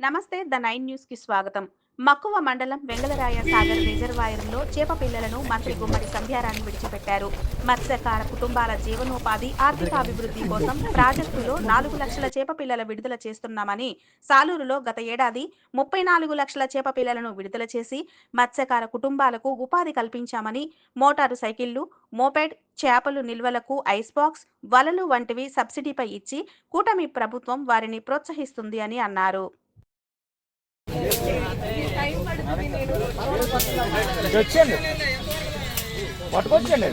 నమస్తే the nine న్యూస్కి స్వాగతం. మక్కువ మండలం వెంగళరాయ సాగర్ రిజర్వాయర్లో చేప పిల్లలను మంత్రి గుమ్మడి సంధ్యారాణి విడిచిపెట్టారు. మత్స్యకార కుటుంబాల జీవనోపాధి ఆర్థికాభివృద్ధి కోసం ప్రాజెక్టులో నాలుగు లక్షల చేప పిల్లల విడుదల చేస్తున్నామని సాలూరులో గత ఏడాది ముప్పై నాలుగు లక్షల చేప పిల్లలను విడుదల చేసి మత్స్యకార కుటుంబాలకు ఉపాధి కల్పించామని మోటారు సైకిళ్ళు మోపెడ్ చేపలు నిల్వలకు ఐస్ బాక్స్ వలలు వంటివి సబ్సిడీపై ఇచ్చి కూటమి ప్రభుత్వం వారిని ప్రోత్సహిస్తుంది అని అన్నారు. వచ్చేయండి. పట్టుకొచ్చేయండి.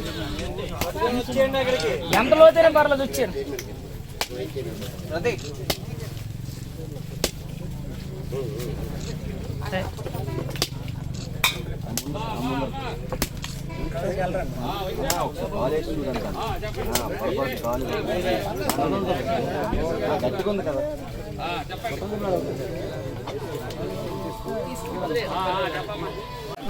ఎంత లోతైనా పర్లేదు వచ్చేయండి గట్టిగా కదా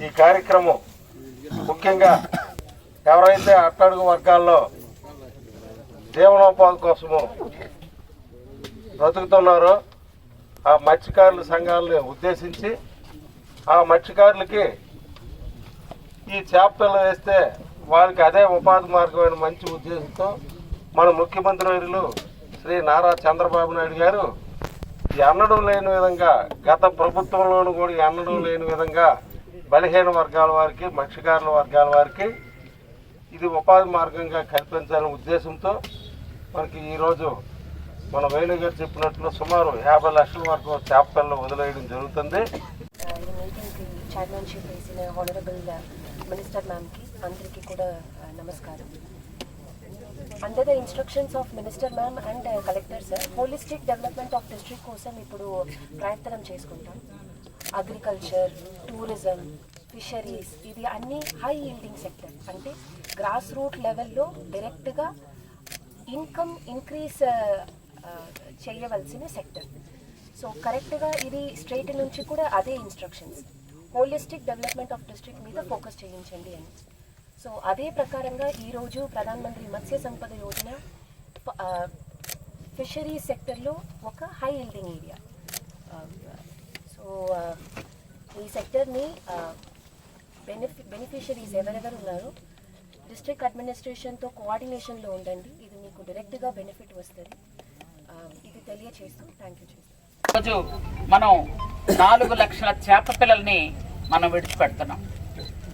ఈ కార్యక్రమం ముఖ్యంగా ఎవరైతే అట్టడుగు వర్గాల్లో జీవనోపాధి కోసము బ్రతుకుతున్నారో ఆ మత్స్యకారుల సంఘాలను ఉద్దేశించి ఆ మత్స్యకారులకి ఈ చేపలు వేస్తే వారికి అదే ఉపాధి మార్గమైన మంచి ఉద్దేశంతో మన ముఖ్యమంత్రి వర్యులు శ్రీ నారా చంద్రబాబు నాయుడు గారు ఎన్నడూ లేని విధంగా గత ప్రభుత్వంలోనూ కూడా ఎన్నడూ లేని విధంగా బలహీన వర్గాల వారికి మత్స్యకారుల వర్గాల వారికి ఇది ఉపాధి మార్గంగా కల్పించాలనే ఉద్దేశంతో మనకి ఈరోజు మన వేణు గారు చెప్పినట్లు సుమారు యాభై లక్షల వరకు చేపల్లో వదిలేయడం జరుగుతుంది. మినిస్టర్ మ్యామ్కి అందరికీ కూడా నమస్కారం. Under the instructions of minister ma'am and collector sir holistic development of district కోసం ఇప్పుడు ప్రయత్నం చేసుకుంటాం. అగ్రికల్చర్ టూరిజం ఫిషరీస్ ఇది అన్ని హై ఈల్డింగ్ సెక్టర్ అంటే గ్రాస్ రూట్ లెవెల్లో డైరెక్ట్గా ఇన్కమ్ ఇంక్రీస్ చేయవలసిన సెక్టర్ సో కరెక్ట్గా ఇది స్ట్రైట్ నుంచి కూడా అదే instructions holistic development of district మీద ఫోకస్ చేయించండి అని. సో అదే ప్రకారంగా ఈరోజు ప్రధానమంత్రి మత్స్య సంపద యోజన ఫిషరీ సెక్టర్లో ఒక హై ఇల్డింగ్ ఏరియా. సో ఈ సెక్టర్ని బెనిఫి బెనిఫిషరీస్ ఎవరెవరు ఉన్నారో డిస్ట్రిక్ట్ అడ్మినిస్ట్రేషన్తో కోఆర్డినేషన్లో ఉండండి. ఇది మీకు డైరెక్ట్గా బెనిఫిట్ వస్తుంది. ఇది తెలియచేస్తూ థ్యాంక్ యూ చేస్తాను రోజు మనం నాలుగు లక్షల చేప పిల్లల్ని మనం విడిచిపెడుతున్నాం.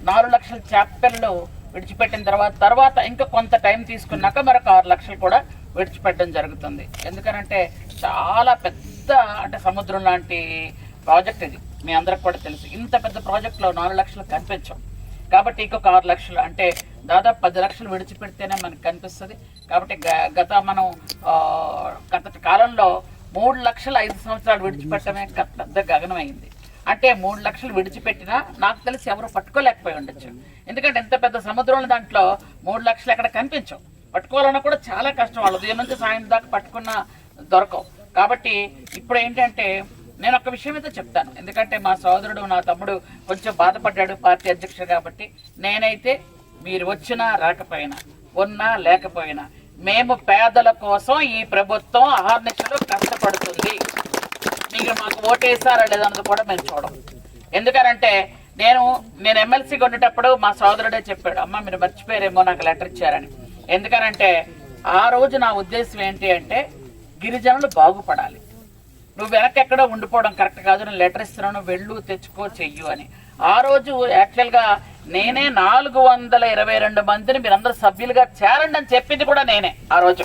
నాలుగు లక్షల చేప పిల్లలు విడిచిపెట్టిన తర్వాత తర్వాత ఇంకా కొంత టైం తీసుకున్నాక మరొక ఆరు లక్షలు కూడా విడిచిపెట్టడం జరుగుతుంది. ఎందుకనంటే చాలా పెద్ద అంటే సముద్రం లాంటి ప్రాజెక్ట్ ఇది. మీ అందరికి కూడా తెలుసు. ఇంత పెద్ద ప్రాజెక్ట్లో నాలుగు లక్షలు కనిపించాం కాబట్టి ఇంకొక ఆరు లక్షలు అంటే దాదాపు పది లక్షలు విడిచిపెడితేనే మనకు కనిపిస్తుంది. కాబట్టి గ- గత మనం గత కాలంలో మూడు లక్షలు ఐదు సంవత్సరాలు విడిచిపెట్టడమే పెద్ద గగనమైంది. అంటే మూడు లక్షలు విడిచిపెట్టినా నాకు తెలిసి ఎవరు పట్టుకోలేకపోయి ఉండొచ్చు. ఎందుకంటే ఎంత పెద్ద సముద్రంలో దాంట్లో మూడు లక్షలు ఎక్కడ కనిపించవు. పట్టుకోవాలన్నా కూడా చాలా కష్టం. వాళ్ళు ఉదయం నుంచి సాయం దాకా పట్టుకున్న దొరకవు. కాబట్టి ఇప్పుడు ఏంటంటే నేను ఒక విషయం అయితే చెప్తాను. ఎందుకంటే మా సోదరుడు నా తమ్ముడు కొంచెం బాధపడ్డాడు పార్టీ అధ్యక్షుడు కాబట్టి నేనైతే మీరు వచ్చినా రాకపోయినా ఉన్నా లేకపోయినా మేము పేదల కోసం ఈ ప్రభుత్వం అహర్నిశలు కష్టపడుతుంది. మీరు మాకు ఓటేసారా లేదన్నది కూడా మేము చూడం. ఎందుకనంటే నేను నేను ఎమ్మెల్సీగా ఉండేటప్పుడు మా సోదరుడే చెప్పాడు అమ్మ మీరు మర్చిపోయారేమో నాకు లెటర్ ఇచ్చారని. ఎందుకనంటే ఆ రోజు నా ఉద్దేశం ఏంటి అంటే గిరిజనులు బాగుపడాలి. నువ్వు వెనకెక్కడో ఉండిపోవడం కరెక్ట్ కాదు నేను లెటర్ ఇస్తున్నాను వెళ్ళు తెచ్చుకో చెయ్యు అని. ఆ రోజు యాక్చువల్గా నేనే నాలుగు వందల ఇరవై రెండు మందిని మీరందరూ సభ్యులుగా చేరండి అని చెప్పింది కూడా నేనే ఆ రోజు.